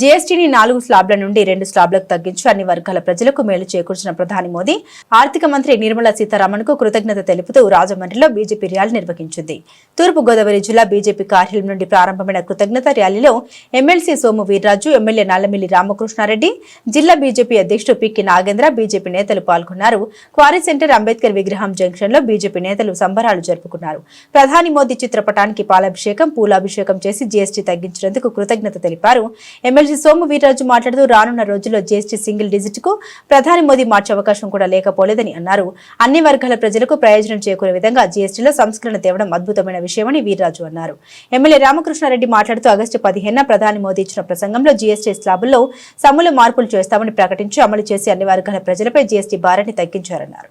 జీఎస్టీని నాలుగు స్లాబ్ల నుండి రెండు స్లాబ్లకు తగ్గించి అన్ని వర్గాల ప్రజలకు మేలు చేకూర్చిన ప్రధాని మోదీ ఆర్థిక మంత్రి నిర్మలా సీతారామన్కు కృతజ్ఞత తెలుపుతూ రాజమండ్రిలో బీజేపీ ర్యాలీ నిర్వహించింది. తూర్పు గోదావరి జిల్లా బీజేపీ కార్యాలయం నుండి ప్రారంభమైన కృతజ్ఞత ర్యాలీలో ఎమ్మెల్సీ సోము వీర్రాజు ఎమ్మెల్యే నల్లమిల్లి రామకృష్ణారెడ్డి జిల్లా బీజేపీ అధ్యక్షుడు పిక్కి నాగేంద్ర బీజేపీ నేతలు పాల్గొన్నారు. క్వారీ సెంటర్ అంబేద్కర్ విగ్రహం జంక్షన్లో బీజేపీ నేతలు సంబరాలు జరుపుకున్నారు. ప్రధాని మోదీ చిత్రపటానికి పాలాభిషేకం పూలాభిషేకం చేసి జీఎస్టీ తగ్గించినందుకు కృతజ్ఞత తెలిపారు. ఎమ్మెల్సీ సోము వీర్రాజు మాట్లాడుతూ రానున్న రోజుల్లో జీఎస్టీ సింగిల్ డిజిట్కు ప్రధాని మోదీ మార్చే అవకాశం కూడా లేకపోలేదని అన్నారు. అన్ని వర్గాల ప్రజలకు ప్రయోజనం చేకూరే విధంగా జీఎస్టీలో సంస్కరణ తేవడం అద్భుతమైన విషయమని వీర్రాజు అన్నారు. ఎమ్మెల్యే రామకృష్ణారెడ్డి మాట్లాడుతూ ఆగస్టు పదిహేన ప్రధాని మోదీ ఇచ్చిన ప్రసంగంలో జీఎస్టీ స్లాబుల్లో సమూల మార్పులు చేస్తామని ప్రకటించి అమలు చేసి అన్ని వర్గాల ప్రజలపై జీఎస్టీ భారాన్ని తగ్గించారన్నారు.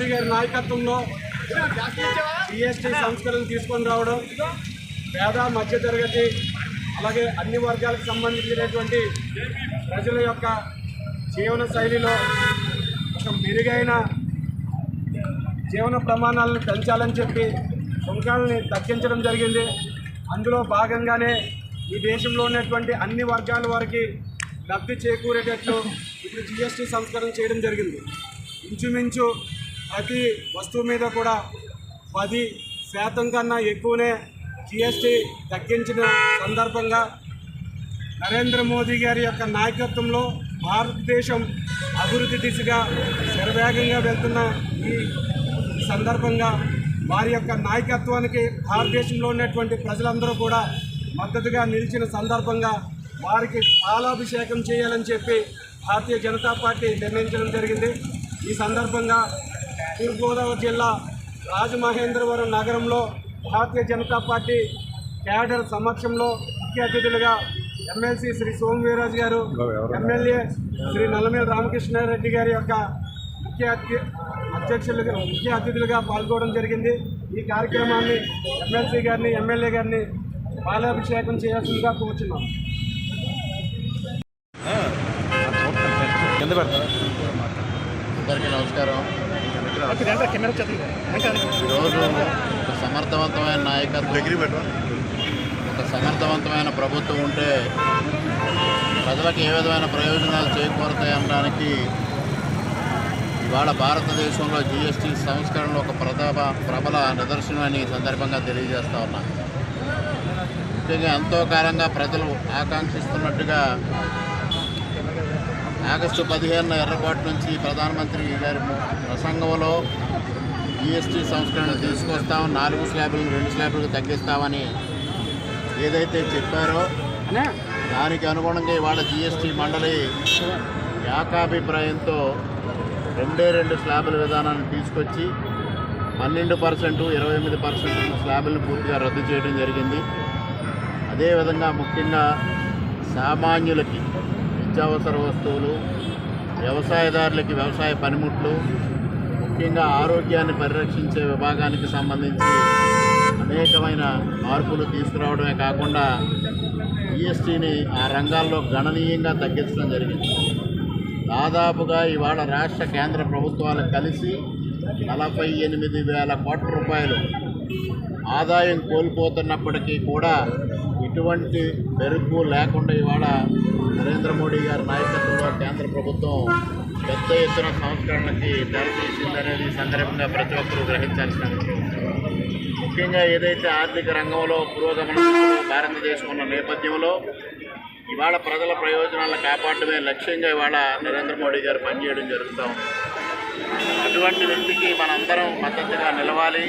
మోదీ గారి నాయకత్వంలో జిఎస్టీ సంస్కరణ తీసుకొని రావడం పేద మధ్యతరగతి అలాగే అన్ని వర్గాలకు సంబంధించినటువంటి ప్రజల యొక్క జీవన శైలిలో ఒక మెరుగైన జీవన ప్రమాణాలను పెంచాలని చెప్పి సుంకాలని తగ్గించడం జరిగింది. అందులో భాగంగానే ఈ దేశంలో ఉన్నటువంటి అన్ని వర్గాల వారికి లబ్ధి చేకూరేటట్లు ఇప్పుడు జిఎస్టీ సంస్కరణ చేయడం జరిగింది. ఇంచుమించు ప్రతి వస్తువు మీద కూడా పది శాతం కన్నా ఎక్కువనే జిఎస్టీ తగ్గించిన సందర్భంగా నరేంద్ర మోదీ గారి యొక్క నాయకత్వంలో భారతదేశం అభివృద్ధి దిశగా శరవేగంగా వెళ్తున్న ఈ సందర్భంగా వారి యొక్క నాయకత్వానికి భారతదేశంలో ఉన్నటువంటి ప్రజలందరూ కూడా మద్దతుగా నిలిచిన సందర్భంగా వారికి పాలాభిషేకం చేయాలని చెప్పి భారతీయ జనతా పార్టీ నిర్ణయించడం జరిగింది. ఈ సందర్భంగా తూర్పుగోదావరి జిల్లా రాజమహేంద్రవరం నగరంలో భారతీయ జనతా పార్టీ క్యాడర్ సమక్షంలో ముఖ్య అతిథులుగా ఎమ్మెల్సీ శ్రీ సోమవీరాజు గారు ఎమ్మెల్యే శ్రీ నల్లమేల రామకృష్ణారెడ్డి గారి యొక్క ముఖ్య అతి అధ్యక్షులుగా ముఖ్య అతిథులుగా పాల్గొనడం జరిగింది. ఈ కార్యక్రమాన్ని ఎమ్మెల్సీ గారిని ఎమ్మెల్యే గారిని పాలాభిషేకం చేయాల్సిందిగా కోరుచున్నాం. అందరికీ నమస్కారం. ఈరోజు ఒక సమర్థవంతమైన నాయకత్వం ఒక సమర్థవంతమైన ప్రభుత్వం ఉంటే ప్రజలకు ఏ విధమైన ప్రయోజనాలు చేకూరుతాయి అనడానికి ఇవాళ భారతదేశంలో జిఎస్టీ సంస్కరణలో ఒక ప్రతాప ప్రబల నిదర్శనమని ఈ సందర్భంగా తెలియజేస్తా ఉన్నా. ముఖ్యంగా ఎంతో కాలంగా ప్రజలు ఆకాంక్షిస్తున్నట్టుగా ఆగస్టు పదిహేను ఎర్రకోట నుంచి ప్రధానమంత్రి గారి ప్రసంగంలో జిఎస్టీ సంస్కరణ తీసుకొస్తాం నాలుగు స్లాబులను రెండు స్లాబులకు తగ్గిస్తామని ఏదైతే చెప్పారో దానికి అనుగుణంగా ఇవాళ జిఎస్టీ మండలి ఏకాభిప్రాయంతో రెండే రెండు స్లాబుల విధానాన్ని తీసుకొచ్చి పన్నెండు పర్సెంట్ ఇరవై ఎనిమిది పర్సెంట్ స్లాబులను పూర్తిగా రద్దు చేయడం జరిగింది. అదేవిధంగా ముఖ్యంగా సామాన్యులకి నిత్యావసర వస్తువులు వ్యవసాయదారులకి వ్యవసాయ పనిముట్లు ముఖ్యంగా ఆరోగ్యాన్ని పరిరక్షించే విభాగానికి సంబంధించి అనేకమైన మార్పులు తీసుకురావడమే కాకుండా జిఎస్టీని ఆ రంగాల్లో గణనీయంగా తగ్గించడం జరిగింది. దాదాపుగా ఇవాళ రాష్ట్ర కేంద్ర ప్రభుత్వాలు కలిసి నలభై ఎనిమిది వేల కోట్ల రూపాయలు ఆదాయం కోల్పోతున్నప్పటికీ కూడా ఎటువంటి మెరుగు లేకుండా ఇవాళ నరేంద్ర మోడీ గారి నాయకత్వంలో కేంద్ర ప్రభుత్వం పెద్ద ఎత్తున సంస్కరణకి తెరతీసిందనేది ఈ సందర్భంగా ప్రతి ఒక్కరూ గ్రహించాల్సిన అవసరం ముఖ్యంగా ఏదైతే ఆర్థిక రంగంలో పురోగమన భారతదేశం ఉన్న నేపథ్యంలో ఇవాళ ప్రజల ప్రయోజనాలను కాపాడడమే లక్ష్యంగా ఇవాళ నరేంద్ర మోడీ గారు పనిచేయడం జరుగుతూ ఉంది. అటువంటి వ్యక్తికి మనందరం మద్దతుగా నిలవాలి.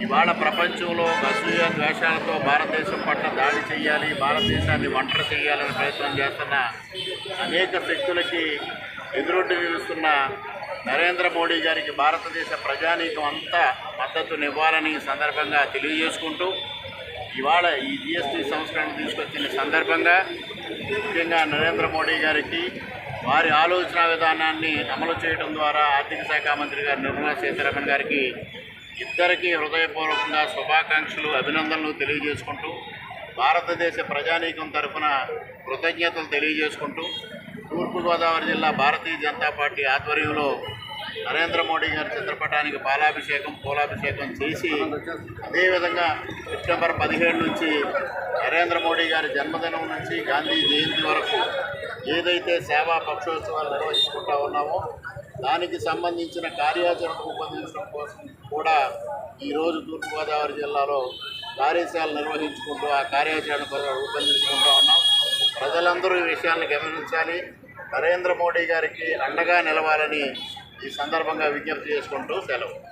ఇవాళ ప్రపంచంలో అసూయ ద్వేషాలతో భారతదేశం పట్ల దాడి చేయాలి భారతదేశాన్ని ఒంటరి చేయాలని ప్రయత్నం చేస్తున్న అనేక శక్తులకి ఎదురొడ్డి నిలుస్తున్న నరేంద్ర మోడీ గారికి భారతదేశ ప్రజానీకం అంతా మద్దతునివ్వాలని సందర్భంగా తెలియజేసుకుంటూ ఇవాళ ఈ జిఎస్టీ సంస్కరణ తీసుకొచ్చిన సందర్భంగా ముఖ్యంగా నరేంద్ర మోడీ గారికి వారి ఆలోచన విధానాన్ని అమలు చేయడం ద్వారా ఆర్థిక శాఖ మంత్రి గారు నిర్మలా సీతారామన్ గారికి ఇద్దరికీ హృదయపూర్వకంగా శుభాకాంక్షలు అభినందనలు తెలియజేసుకుంటూ భారతదేశ ప్రజానీకం తరఫున కృతజ్ఞతలు తెలియజేసుకుంటూ తూర్పుగోదావరి జిల్లా భారతీయ జనతా పార్టీ ఆధ్వర్యంలో నరేంద్ర మోడీ గారి చిత్రపటానికి పాలాభిషేకం పూలాభిషేకం చేసి అదేవిధంగా సెప్టెంబర్ పదిహేడు నుంచి నరేంద్ర మోడీ గారి జన్మదినం నుంచి గాంధీ జయంతి వరకు ఏదైతే సేవా పక్షోత్సవాలు నిర్వహించుకుంటా ఉన్నామో దానికి సంబంధించిన కార్యాచరణ రూపొందించడం కోసం కూడా ఈరోజు తూర్పుగోదావరి జిల్లాలో కార్యశాల నిర్వహించుకుంటూ ఆ కార్యాచరణ రూపొందించుకుంటూ ఉన్నాం. ప్రజలందరూ ఈ విషయాన్ని గమనించాలి. నరేంద్ర మోడీ గారికి అండగా నిలవాలని ఈ సందర్భంగా విజ్ఞప్తి చేసుకుంటూ సెలవు.